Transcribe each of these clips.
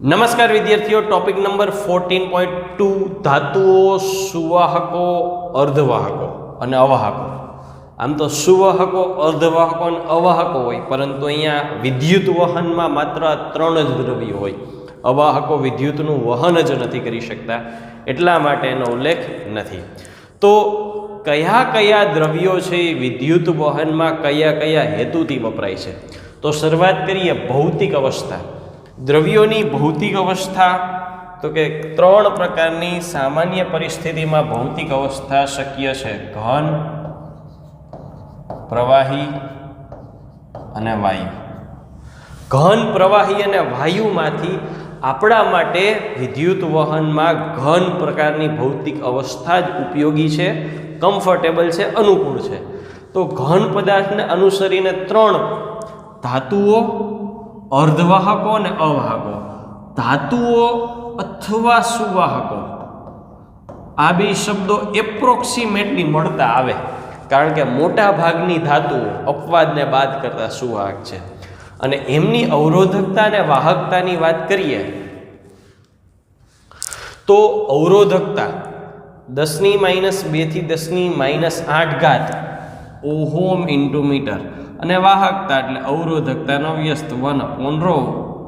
નમસ્કાર વિદ્યાર્થીઓ, topic number fourteen point two ધાતુઓ, સુવાહકો, અર્ધવાહકો અને અવાહકો. આમ તો સુવાહકો, અર્ધવાહકો અને અવાહકો હોય, પરંતુ અહીંયા વિદ્યુત વહનમાં માત્ર ત્રણ જ દ્રવ્યો હોય. અવાહકો વિદ્યુતનું વહન જ નથી કરી શકતા, એટલા માટે એનો ઉલ્લેખ નથી. તો કયા કયા દ્રવ્યો છે એ વિદ્યુત વહનમાં કયા કયા હેતુથી વપરાય છે? તો શરૂઆત કરીએ ભૌતિક અવસ્થા. દ્રવ્યોની ભૌતિક અવસ્થા, તો કે ત્રણ પ્રકારની સામાન્ય પરિસ્થિતિમાં ભૌતિક અવસ્થા શક્ય છે. ઘન, પ્રવાહી અને વાયુ. ઘન, પ્રવાહી અને વાયુમાંથી આપણા માટે વિદ્યુત વહનમાં ઘન પ્રકારની ભૌતિક અવસ્થા જ ઉપયોગી છે, કમ્ફર્ટેબલ છે, અનુકૂળ છે. તો ઘન પદાર્થને અનુસરીને ત્રણ ધાતુઓ અર્ધવાહકો અને અવાહકો. ધાતુઓ અથવા સુવાહકો. આ બે શબ્દો એપ્રોક્સિમેટલી મળતા આવે, કારણ કે મોટા ભાગની ધાતુઓ અપવાદને બાદ કરતા સુવાહક છે. અને એમની અવરોધકતા અને વાહકતાની વાત કરીએ, તો અવરોધકતા દસની માઇનસ બેથી દસની માઇનસ આઠ ઘાત ઓહોમ ઇન્ટુ મીટર અને વાહકતા એટલે અવરોધકતાનો વ્યસ્ત one upon rho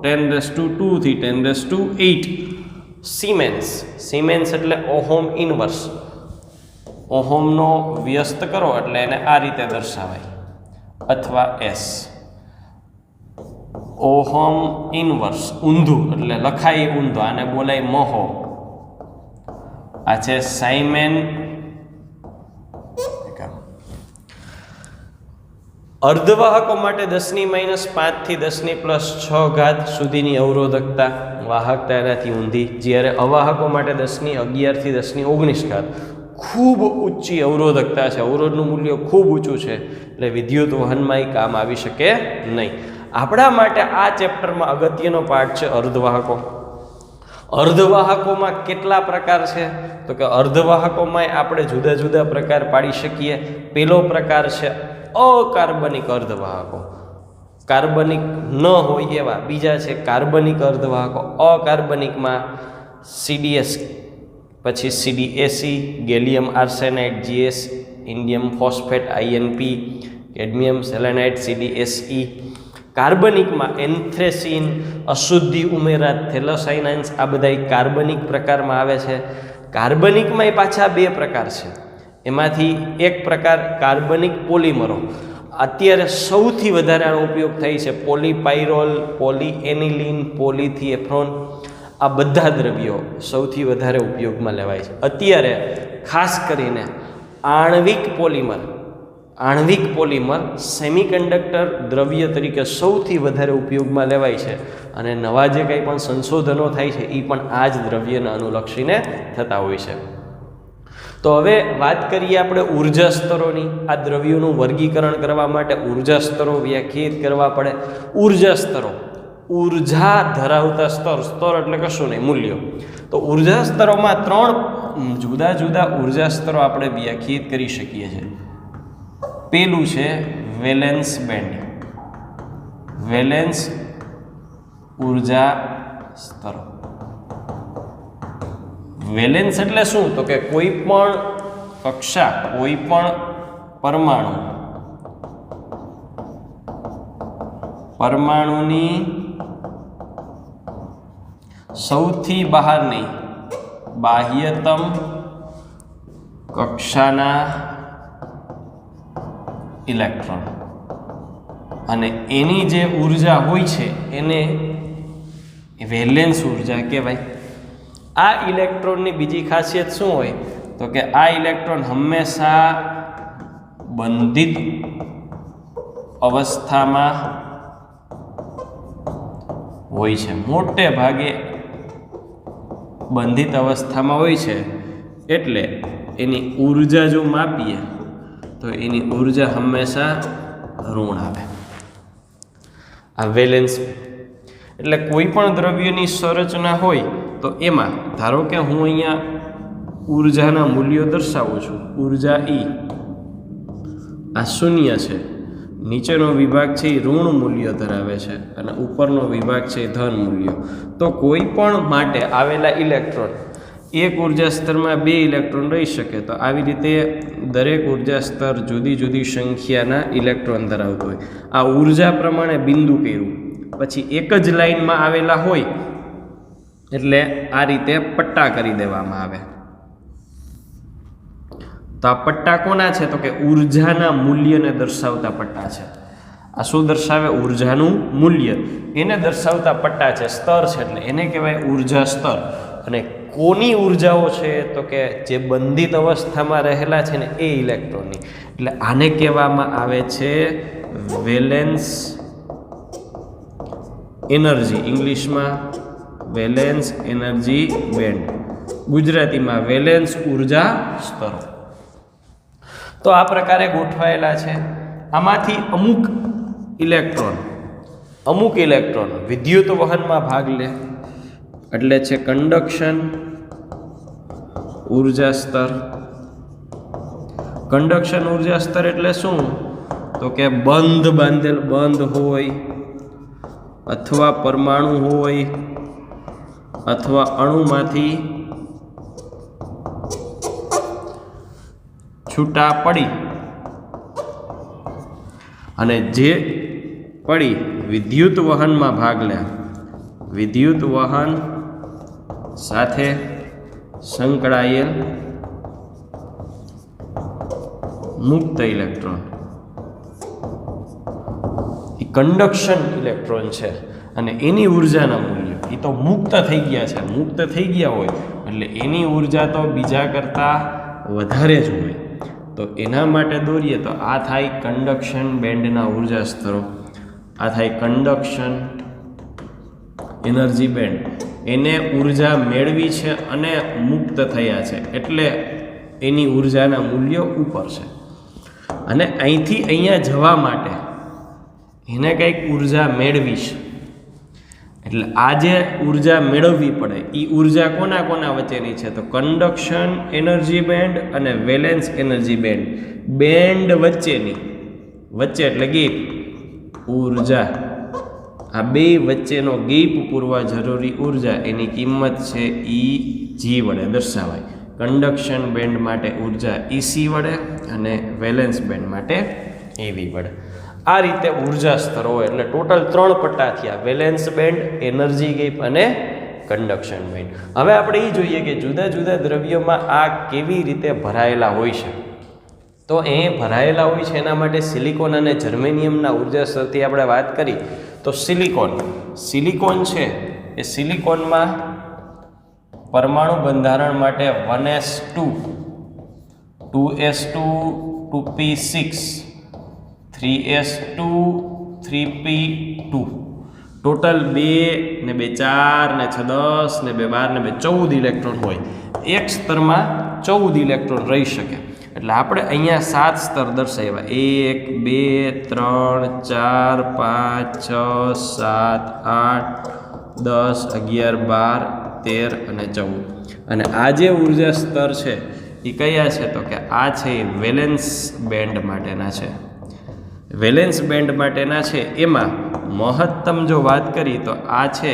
ten raise to ટુથી ten raise to eight siemens siemens એટલે ઓહોમ ઇનવર્સ ઓહોમનો વ્યસ્ત કરો એટલે એને આ રીતે દર્શાવાય. અથવા એસ ઓહોમ ઇનવર્સ ઊંધું એટલે લખાય ઊંધું, આને બોલાય મહો. આ છે સાઇમેન અર્ધવાહકો માટે દસની માઇનસ પાંચથી દસની પ્લસ છ ઘાત સુધીની અવરોધકતા વાહકતા એનાથી ઊંધી, જ્યારે અવાહકો માટે દસની અગિયારથી દસની ઓગણીસ ઘાત. ખૂબ ઊંચી અવરોધકતા છે. અવરોધનું મૂલ્ય ખૂબ ઊંચું છે. એટલે વિદ્યુત વહનમાં એ કામ આવી શકે નહીં. આપણા માટે આ ચેપ્ટરમાં અગત્યનો પાઠ છે અર્ધવાહકો. અર્ધવાહકોમાં કેટલા પ્રકાર છે? તો કે અર્ધવાહકોમાં આપણે જુદા જુદા પ્રકાર પાડી શકીએ. પહેલો પ્રકાર છે અકાર્બનિક અર્ધવાહકો. કાર્બનિક ન હોય એવા બીજા છે કાર્બનિક અર્ધવાહકો. અકાર્બનિકમાં સીડીએસ પછી CDAC gallium arsenide GS indium phosphate INP cadmium selenite CDSE કાર્બનિકમાં anthracene, અશુદ્ધિ ઉમેરા થેલોસાઇનાન્સ આ બધા કાર્બનિક પ્રકારમાં આવે છે. કાર્બનિકમાં પાછા બે પ્રકાર છે. એમાંથી એક પ્રકાર કાર્બનિક પોલિમરો. અત્યારે સૌથી વધારે આનો ઉપયોગ થાય છે પોલીપાયરોલ પોલી એનિલિન પોલીથીએફ્રોન. આ બધા દ્રવ્યો સૌથી વધારે ઉપયોગમાં લેવાય છે. અત્યારે ખાસ કરીને આણ્વિક પોલિમર આણ્વિક પોલિમર સેમિકન્ડક્ટર દ્રવ્ય તરીકે સૌથી વધારે ઉપયોગમાં લેવાય છે અને નવા જે કંઈ પણ સંશોધનો થાય છે એ પણ આ જ દ્રવ્યને અનુલક્ષીને થતા હોય છે. તો હવે વાત કરીએ આપણે ઊર્જા સ્તરોની. આ દ્રવ્યોનું વર્ગીકરણ કરવા માટે ઊર્જા સ્તરો વ્યાખ્યાયિત કરવા પડે. ઊર્જા સ્તરો. ઊર્જા ધરાવતા સ્તર. સ્તર એટલે કશું નહીં, મૂલ્યો. તો ઊર્જા સ્તરોમાં ત્રણ જુદા જુદા ઊર્જા સ્તરો આપણે વ્યાખ્યાયિત કરી શકીએ છીએ. પેલું છે વેલેન્સ બેન્ડ. વેલેન્સ ઊર્જા સ્તરો. વેલેન્સ એટલે શું? તો કે કોઈ પણ કક્ષા, કોઈ પણ પરમાણુ, પરમાણુની સૌથી બહારની બાહ્યતમ કક્ષાના ઇલેક્ટ્રોન. અને એની જે ઊર્જા હોય છે, એને વેલેન્સ ઊર્જા કહેવાય. આ ઇલેક્ટ્રોનની બીજી ખાસિયત શું હોય? તો કે આ ઇલેક્ટ્રોન હંમેશા બંધિત અવસ્થામાં હોય છે. મોટે ભાગે બંધિત અવસ્થામાં હોય છે. એટલે એની ઊર્જા જો માપીએ, તો એની ઊર્જા હંમેશા ઋણ આવે. આ વેલેન્સ. એટલે કોઈ પણ દ્રવ્યની સંરચના હોય તો એમાં ધારો કે હું અહીંયા ઉર્જાના મૂલ્યો દર્શાવું છું, ઊર્જા ઈ આ શૂન્ય છે. નીચેનો વિભાગ છે એ ઋણ મૂલ્ય ધરાવે છે અને ઉપરનો વિભાગ છે એ ધન મૂલ્ય. તો કોઈ પણ માટે આવેલા ઇલેક્ટ્રોન, એક ઊર્જા સ્તરમાં બે ઇલેક્ટ્રોન રહી શકે. તો આવી રીતે દરેક ઊર્જા સ્તર જુદી જુદી સંખ્યાના ઇલેક્ટ્રોન ધરાવતું હોય. આ ઊર્જા પ્રમાણે બિંદુ કર્યું. પછી એક જ લાઇનમાં આવેલા હોય એટલે આ રીતે પટ્ટા કરી દેવામાં આવે. તો આ પટ્ટા કોના છે? તો કે ઉર્જાના મૂલ્યને દર્શાવતા પટ્ટા છે. આ શું દર્શાવે? ઉર્જાનું મૂલ્ય. એને દર્શાવતા પટ્ટા છે સ્તર છે, એટલે એને કહેવાય ઊર્જા સ્તર. અને કોની ઉર્જાઓ છે? તો કે જે બંધિત અવસ્થામાં રહેલા છે ને એ ઇલેક્ટ્રોનની. એટલે આને કહેવામાં આવે છે વેલેન્સ એનર્જી. ઇંગ્લિશમાં વેલેન્સ એનર્જી બેન્ડ ગુજરાતીમાં વેલેન્સ ઊર્જા સ્તરો. તો આ પ્રકારે ગોઠવાયેલા છે. આમાંથી અમુક ઇલેક્ટ્રોન અમુક ઇલેક્ટ્રોન વિદ્યુત વહનમાં ભાગ લે, એટલે છે કંડક્શન ઊર્જા સ્તર. કંડક્શન ઊર્જા સ્તર એટલે શું? તો કે બંધ બાંધેલ, બંધ હોય, અથવા પરમાણુ હોય અથવા અણુમાંથી છૂટા પડી અને જે પડી વિદ્યુત વહનમાં ભાગ લે, વિદ્યુત વહન સાથે સંકળાયેલ મુક્ત ઇલેક્ટ્રોન. એ કંડક્શન ઇલેક્ટ્રોન છે અને એની ઉર્જાના મૂલ્ય એ તો મુક્ત થઈ ગયા છે, મુક્ત થઈ ગયા હોય, એટલે એની ઊર્જા તો બીજા કરતાં વધારે જ હોય. તો એના માટે દોરીએ તો આ થાય કન્ડક્શન બેન્ડના ઊર્જા સ્તરો. આ થાય કંડક્શન એનર્જી બેન્ડ એને ઊર્જા મેળવી છે અને મુક્ત થયા છે, એટલે એની ઉર્જાના મૂલ્યો ઉપર છે. અને અહીંથી અહીંયા જવા માટે એને કંઈક ઊર્જા મેળવી છે. એટલે આ જે ઊર્જા મેળવવી પડે. એ ઊર્જા કોના કોના વચ્ચેની છે? તો કંડક્શન એનર્જી બેન્ડ અને વેલેન્સ એનર્જી બેન્ડ બેન્ડ વચ્ચેની. વચ્ચે એટલે ગીપ ઊર્જા. આ બે વચ્ચેનો ગીપ પૂરવા જરૂરી ઊર્જા, એની કિંમત છે એ જી વડે દર્શાવાય. કંડક્શન બેન્ડ માટે ઊર્જા ઈસી વડે અને વેલેન્સ બેન્ડ માટે એવી વડે. આ રીતે ઊર્જા સ્તરો એટલે ટોટલ ત્રણ પટ્ટા થયા. વેલેન્સ બેન્ડ, એનર્જી ગેપ અને કન્ડક્શન બેન્ડ. હવે આપણે એ જોઈએ કે જુદા જુદા દ્રવ્યોમાં આ કેવી રીતે ભરાયેલા હોય છે. તો એ ભરાયેલા હોય છે એના માટે સિલિકોન અને જર્મેનિયમના ઊર્જા સ્તરથી આપણે વાત કરી. તો સિલિકોન સિલિકોન છે એ સિલિકોનમાં પરમાણુ બંધારણ માટે one S two two S two two P six three S two, three P two. Total બે ને બે ચાર ને છ દસ ને બે બાર ને બે ચૌદ ઇલેક્ટ્રોન હોય. એક સ્તરમાં ચૌદ ઇલેક્ટ્રોન રહી શકે. એટલે આપણે અહીંયા સાત સ્તર દર્શાવ્યા. એક, બે, ત્રણ, ચાર, પાંચ, છ, સાત, આઠ, દસ, અગિયાર, બાર, તેર અને ચૌદ. અને આ જે ઊર્જા સ્તર છે એ કયા છે? તો કે આ છે એ વેલેન્સ બેન્ડ માટેના છે. વેલેન્સ બેન્ડ માટેના છે. એમાં મહત્તમ જો વાત કરી તો આ છે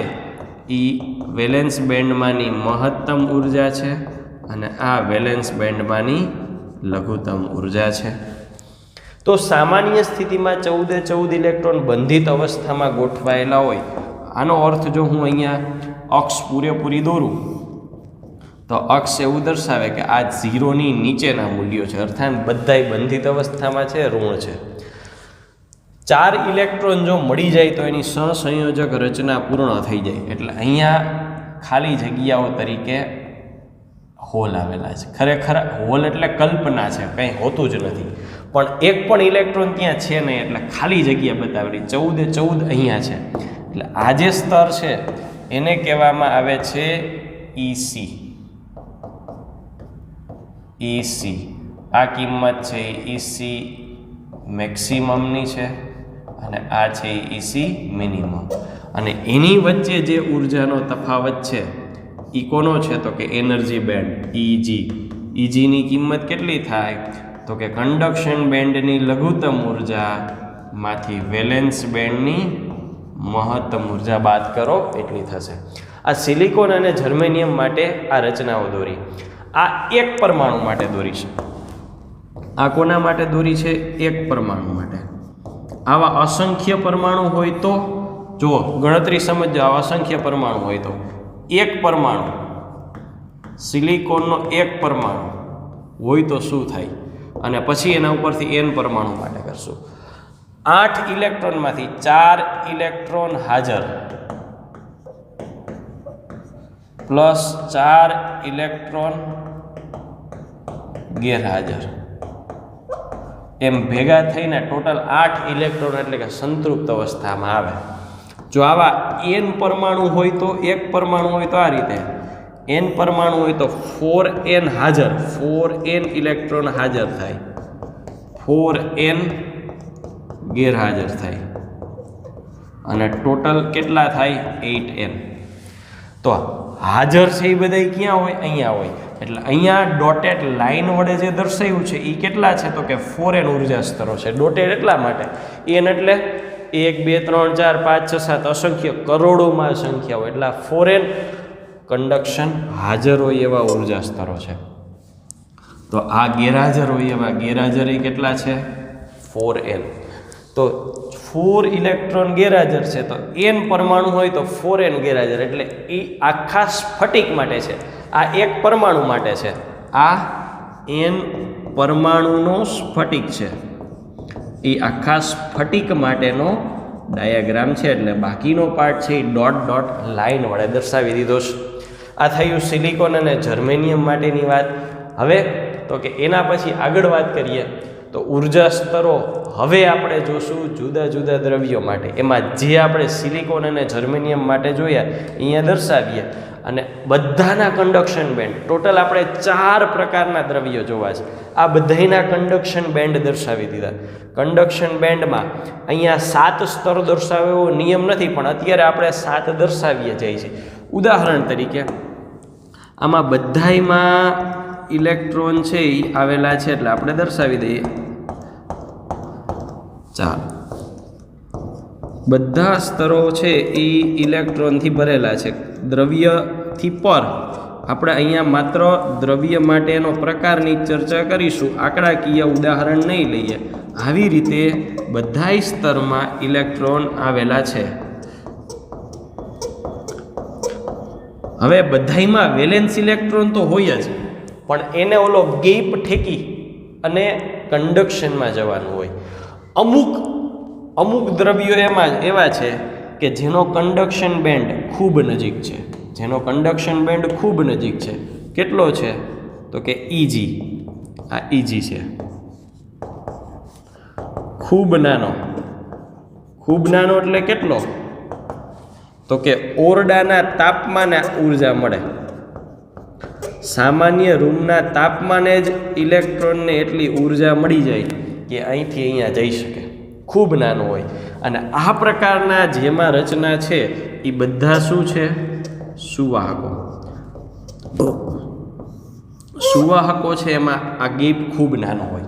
એ વેલેન્સ બેન્ડમાંની મહત્તમ ઊર્જા છે અને આ વેલેન્સ બેન્ડમાંની લઘુત્તમ ઊર્જા છે. તો સામાન્ય સ્થિતિમાં ચૌદે ચૌદ ઇલેક્ટ્રોન બંધિત અવસ્થામાં ગોઠવાયેલા હોય. આનો અર્થ જો હું અહીંયા અક્ષ પૂરેપૂરી દોરું, તો અક્ષ એવું દર્શાવે કે આ ઝીરોની નીચેના મૂલ્યો છે. અર્થાત બધાય બંધિત અવસ્થામાં છે, ઋણ છે. ચાર ઇલેક્ટ્રોન જો મળી જાય તો એની સહસંયોજક રચના પૂર્ણ થઈ જાય. એટલે અહીંયા ખાલી જગ્યાઓ તરીકે હોલ આવેલા છે. ખરેખર હોલ એટલે કલ્પના છે, કંઈ હોતું જ નથી. પણ એક પણ ઇલેક્ટ્રોન ત્યાં છે નહીં, એટલે ખાલી જગ્યા બતાવેલી. ચૌદે ચૌદ અહીંયા છે. એટલે આ જે સ્તર છે, એને કહેવામાં આવે છે ઈસી ઈસી આ કિંમત છે ઈસી મેક્સિમમની છે. અને આ છે ઈસી મિનિમમ અને એની વચ્ચે જે ઉર્જાનો તફાવત છે એ કોનો છે? તો કે એનર્જી બેન્ડ ઈજી ઈજીની કિંમત કેટલી થાય? તો કે કન્ડક્શન બેન્ડની લઘુત્તમ ઉર્જામાંથી વેલેન્સ બેન્ડની મહત્તમ ઊર્જા, બાદ કરો, એટલી થશે. આ સિલિકોન અને જર્મેનિયમ માટે આ રચનાઓ દોરી. આ એક પરમાણુ માટે દોરી છે. આ કોના માટે દોરી છે? એક પરમાણુ માટે. આવા અસંખ્ય પરમાણુ હોય તો, જુઓ, ગણતરી સમજો આવા અસંખ્ય પરમાણુ હોય તો. એક પરમાણુ, સિલિકોનનો એક પરમાણુ હોય તો શું થાય? અને પછી એના ઉપરથી એન પરમાણુ માટે કરશું. આઠ ઇલેક્ટ્રોનમાંથી ચાર ઇલેક્ટ્રોન હાજર. પ્લસ ચાર ઇલેક્ટ્રોન ગેરહાજર. એમ ભેગા થઈને ટોટલ આઠ ઇલેક્ટ્રોન એટલે કે સંતૃપ્ત અવસ્થામાં આવે. જો આવા એન પરમાણુ હોય તો એક પરમાણુ હોય તો આ રીતે. એન પરમાણુ હોય તો ફોર એન હાજર. ફોર એન ઇલેક્ટ્રોન હાજર થાય. ફોર એન ગેરહાજર થાય. અને ટોટલ કેટલા થાય? એઇટ એન તો હાજર છે એ બધા ક્યાં હોય? અહીંયા હોય. એટલે અહીંયા ડોટેડ લાઈન વડે જે દર્શાવ્યું છે એ કેટલા છે? તો કે ફોરેન ઊર્જા સ્તરો છે. ડોટેડ એટલા માટે. એન એટલે એક, બે, ત્રણ, ચાર, પાંચ, છ, સાત અસંખ્ય કરોડોમાં સંખ્યા હોય. એટલે ફોરેન કંડક્શન હાજર હોય એવા ઊર્જા સ્તરો છે. તો આ ગેરહાજર હોય એવા ગેરહાજર એ કેટલા છે? ફોર એન તો ફોર ઇલેક્ટ્રોન ગેરહાજર છે, તો એન પરમાણુ હોય તો ફોર એન ગેરહાજર, એટલે એ આખા સ્ફટિક માટે છે. આ એક પરમાણુ માટે છે. આ એન પરમાણુનો સ્ફટિક છે. એ આખા સ્ફટિક માટેનો ડાયાગ્રામ છે, એટલે બાકીનો પાર્ટ છે એ ડોટ ડોટ લાઈન વડે દર્શાવી દીધો છે. આ થયું સિલિકોન અને જર્મેનિયમ માટેની વાત. હવે તો કે એના પછી આગળ વાત કરીએ. તો ઊર્જા સ્તરો હવે આપણે જોશું જુદા જુદા દ્રવ્યો માટે. એમાં જે આપણે સિલિકોન અને જર્મેનિયમ માટે જોયા, અહીંયા દર્શાવીએ. અને બધાના કંડક્શન બેન્ડ ટોટલ આપણે ચાર પ્રકારના દ્રવ્યો જોવા છે. આ બધાના કંડક્શન બેન્ડ દર્શાવી દીધા. કંડક્શન બેન્ડમાં અહીંયા સાત સ્તર દર્શાવ્યો નિયમ નથી, પણ અત્યારે આપણે સાત દર્શાવીએ જઈએ છીએ. ઉદાહરણ તરીકે, આમાં બધાયમાં ઇલેક્ટ્રોન છે એ આવેલા છે એટલે આપણે દર્શાવી દઈએ. ચાલો. બધા સ્તરો છે એ ઇલેક્ટ્રોનથી ભરેલા છે. દ્રવ્યથી પર. આપણે અહીંયા માત્ર દ્રવ્ય માટેનો પ્રકારની ચર્ચા કરીશું. આંકડાકીય ઉદાહરણ નહીં લઈએ. આવી રીતે બધાય સ્તરમાં ઇલેક્ટ્રોન આવેલા છે. હવે બધાયમાં વેલેન્સ ઇલેક્ટ્રોન તો હોય જ. પણ એને ઓલો ગેપ ઠેકી અને કંડક્શનમાં જવાનું હોય. અમુક અમુક દ્રવ્યો એમાં એવા છે કે જેનો કંડક્શન બેન્ડ ખૂબ નજીક છે. જેનો કંડક્શન બેન્ડ ખૂબ નજીક છે. કેટલો છે? તો કે ઈજી આ ઈજી છે. ખૂબ નાનો. ખૂબ નાનો એટલે કેટલો? તો કે ઓરડાના તાપમાને ઊર્જા મળે. સામાન્ય રૂમના તાપમાને જ ઇલેક્ટ્રોનને એટલી ઊર્જા મળી જાય કે અહીંથી અહીંયા જઈ શકે. ખૂબ નાનું હોય. અને આ પ્રકારના જેમાં રચના છે એ બધા શું છે? સુવાહકો. સુવાહકો છે એમાં આ ગેપ ખૂબ નાનો હોય.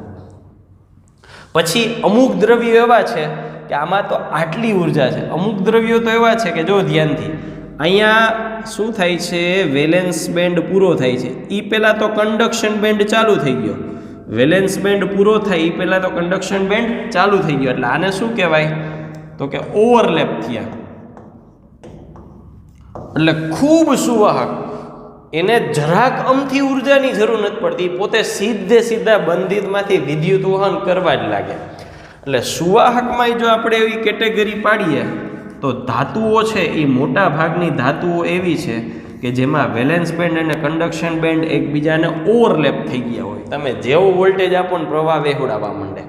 પછી અમુક દ્રવ્યો એવા છે કે આમાં તો આટલી ઊર્જા છે. અમુક દ્રવ્યો તો એવા છે કે જો ધ્યાનથી અહીંયા શું થાય છે? વેલેન્સ બેન્ડ પૂરો થાય છે. એ પહેલાં તો કંડક્શન બેન્ડ ચાલુ થઈ ગયો. વેલેન્સ બેન્ડ પૂરો થાય એ પહેલાં તો કંડક્શન બેન્ડ ચાલુ થઈ ગયો. એટલે આને શું કહેવાય? તો કે ઓવરલેપ થયા. એટલે ખૂબ સુવાહક. એને જરાક અમથી ઉર્જાની જરૂર નથી પડતી. પોતે સીધે સીધા બંધિતમાંથી વિદ્યુત વહન કરવા જ લાગે. એટલે સુવાહકમાં જો આપણે એવી કેટેગરી પાડીએ તો ધાતુઓ છે એ મોટા ભાગની ધાતુઓ એવી છે કે જેમાં વેલેન્સ બેન્ડ અને કંડક્શન બેન્ડ એકબીજાને ઓવરલેપ થઈ ગયા હોય. તમે જેવો વોલ્ટેજ આપો ને પ્રવાહ વહેવડાવવા માંડે.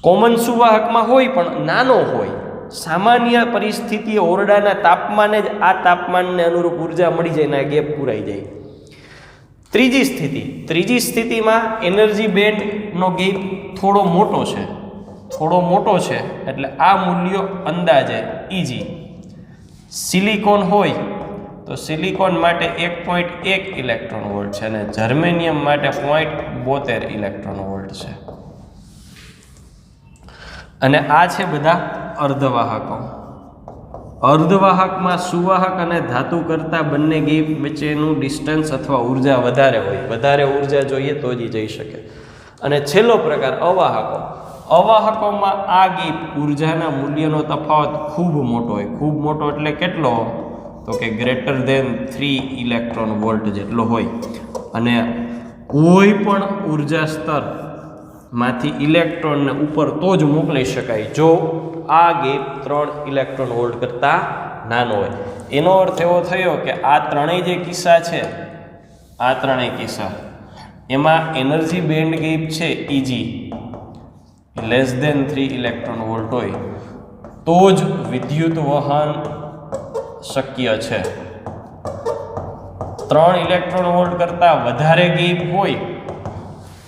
કોમન સુવાહકમાં હોય પણ નાનો હોય. સામાન્ય પરિસ્થિતિએ ઓરડાના તાપમાને જ આ તાપમાનને અનુરૂપ ઊર્જા મળી જાય ને આ ગેપ પૂરાઈ જાય. ત્રીજી સ્થિતિ. ત્રીજી સ્થિતિમાં એનર્જી બેન્ડનો ગેપ થોડો મોટો છે. થોડો મોટો છે એટલે આ મૂલ્યો અંદાજે ઈજી. સિલિકોન હોય તો સિલિકોન માટે એક પોઈન્ટ એક ઇલેક્ટ્રોન વોલ્ટ છે અને જર્મેનિયમ માટે પોઈન્ટ બોતેર ઇલેક્ટ્રોન વોલ્ટ છે. અને આ છે બધા અર્ધવાહકો. અર્ધવાહકમાં સુવાહક અને ધાતુ કરતાં બંને ગીપ વચ્ચેનું ડિસ્ટન્સ અથવા ઊર્જા વધારે હોય. વધારે ઊર્જા જોઈએ તો જ જઈ શકે. અને છેલ્લો પ્રકાર અવાહકો. અવાહકોમાં આ ગીત ઉર્જાના મૂલ્યનો તફાવત ખૂબ મોટો હોય. ખૂબ મોટો એટલે કેટલો? તો કે greater than three electron volt જેટલો હોય. અને કોઈ પણ ઊર્જા સ્તરમાંથી ઇલેક્ટ્રોનને ઉપર તો જ મોકલી શકાય જો આ ગેપ ત્રણ ઇલેક્ટ્રોન વોલ્ટ કરતાં નાનો હોય. એનો અર્થ એવો થયો કે આ ત્રણેય જે કિસ્સા છે, આ ત્રણેય કિસ્સા, એમાં એનર્જી બેન્ડ ગેપ છે EG less than three electron volt હોય, તો જ વિદ્યુત વહન શક્ય છે. ત્રણ ઇલેક્ટ્રોન વોલ્ટ કરતાં વધારે ગેપ હોય,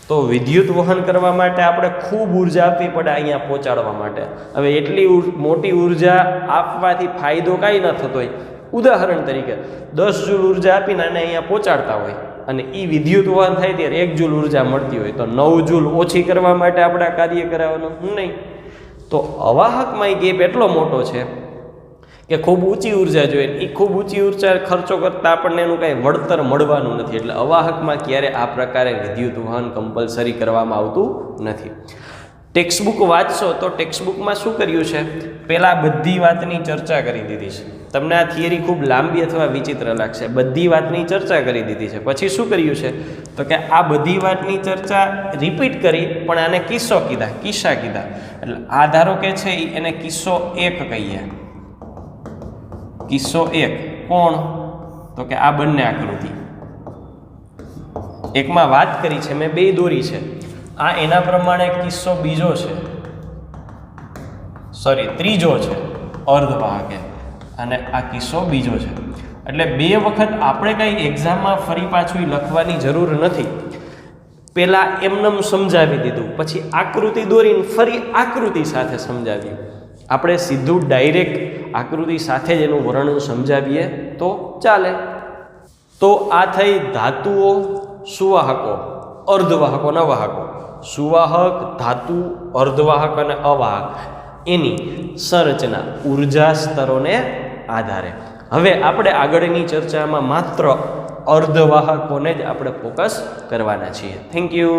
તો વિદ્યુત વહન કરવા માટે આપણે ખૂબ ઊર્જા આપવી પડે અહીંયા પહોંચાડવા માટે. હવે એટલી મોટી ઊર્જા આપવાથી ફાયદો કાંઈ ન થતો હોય. ઉદાહરણ તરીકે, દસ જૂલ ઊર્જા આપીને આને અહીંયા પહોંચાડતા હોય. અને એ વિદ્યુત વહન થાય ત્યારે એક જૂલ ઊર્જા મળતી હોય તો નવ જૂલ ઓછી કરવા માટે આપણે કાર્ય કરાવવાનું? નહીં. તો અવાહકમાં એ ગેપ એટલો મોટો છે કે ખૂબ ઊંચી ઊર્જા જોઈએ એ ખૂબ ઊંચી ઊર્જા ખર્ચો કરતાં આપણને એનું કાંઈ વળતર મળવાનું નથી. એટલે અવાહકમાં ક્યારે આ પ્રકારે વિદ્યુત વહન કમ્પલસરી કરવામાં આવતું નથી. ટેક્સ્ટબુક વાંચશો તો ટેક્સ્ટબુકમાં શું કર્યું છે? પહેલાં બધી વાતની ચર્ચા કરી દીધી છે. તમને આ થિયરી ખૂબ લાંબી અથવા વિચિત્ર લાગશે. બધી વાતની ચર્ચા કરી દીધી છે. પછી શું કર્યું છે? તો કે આ બધી વાતની ચર્ચા રિપીટ કરી, પણ આને કિસ્સો કીધા, કિસ્સા કીધા. એટલે આ ધારો કે છે એને કિસ્સો એક કહીએ. કિસ્સો એક. કોણ? તો કે આ બંને આકૃતિ. એકમાં વાત કરી છે, મેં બે દોરી છે. આ એના પ્રમાણે કિસ્સો બીજો છે. સોરી ત્રીજો છે. અર્ધવાહકે અને આ કિસ્સો બીજો છે. એટલે બે વખત આપણે કંઈ એક્ઝામમાં ફરી પાછું લખવાની જરૂર નથી. પહેલાં એમનેમ સમજાવી દીધું, પછી આકૃતિ દોરીને ફરી આકૃતિ સાથે સમજાવ્યું આપણે સીધું ડાયરેક્ટ આકૃતિ સાથે જ એનું વર્ણન સમજાવીએ તો ચાલે. તો આ થઈ ધાતુઓ, સુવાહકો, અર્ધવાહકો અને અવાહકો સુવાહક, ધાતુ, અર્ધવાહક અને અવાહક. એની સંરચના ઊર્જા સ્તરોને આધારે. હવે આપણે આગળની ચર્ચામાં માત્ર અર્ધવાહકોને જ આપણે ફોકસ કરવાના છીએ. Thank you